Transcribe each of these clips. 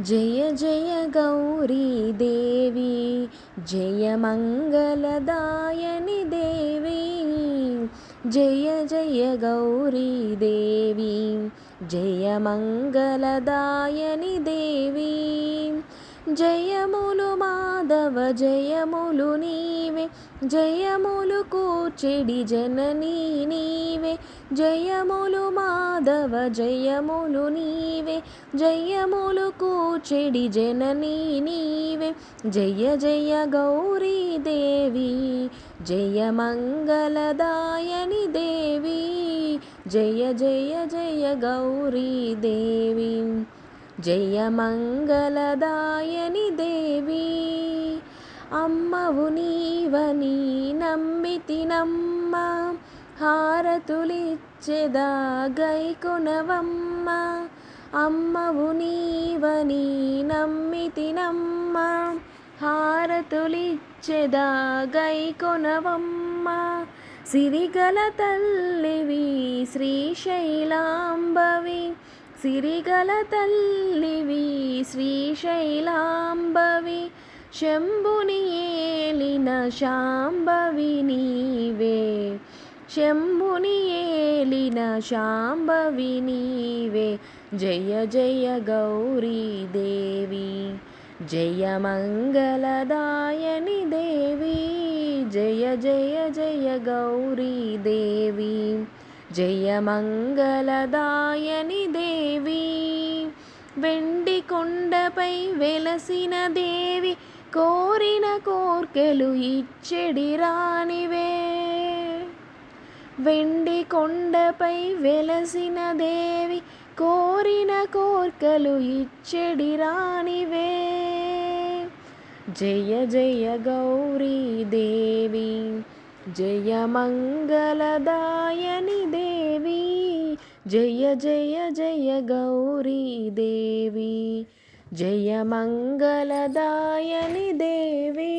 जय जय गौरी देवी जय मङ्गलदायनि देवी जय जय गौरी देवी जय मङ्गलदायनि देवी। జయములు మాధవ జయములు నీవే జయములు కూచెడి జననీ నీవే జయములు మాధవ జయములు నీవే జయములు కూచెడి జననీ నీవే జయ జయ గౌరీ దేవి జయ మంగళదాయని దేవి జయ జయ జయ గౌరీ దేవి. జయమంగళదాయని దేవి అమ్మవు నీవని నమ్మి తినమ్మ హారతులిచ్చెదా గైకొనవమ్మ అమ్మవు నీవని నమ్మి తినమ్మ హారతులిచ్చెదా గైకొనవమ్మ సిరిగల తల్లివి శ్రీశైలాంబవి సిరిగల తల్లివి శ్రీశైలాంబవి శంభుని ఏలిన శాంభవి నీవే శంభుని ఏలిన శాంభవి నీవే జయ జయ గౌరీ దేవి జయ మంగళదాయని దేవి జయ జయ జయ గౌరీ దేవి జయమంగళదాయని దేవి వెండి కొండపై వెలసిన దేవి కోరిన కోర్కెలు ఇచ్చెడి రానివే. వెండి కొండపై వెలసిన దేవి కోరిన కోర్కెలు ఇచ్చెడి రానివే. జయ జయ గౌరీ దేవి జయ మంగళదాయని దేవి జయ జయ జయ గౌరీ దేవి జయ మంగళదాయని దేవి.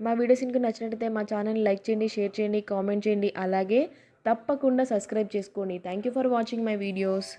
మా వీడియోస్ ఇంక నచ్చినట్టయితే మా ఛానల్ లైక్ చేయండి షేర్ చేయండి కామెంట్ చేయండి. అలాగే తప్పకుండా సబ్స్క్రైబ్ చేసుకోండి. Thank you for watching my videos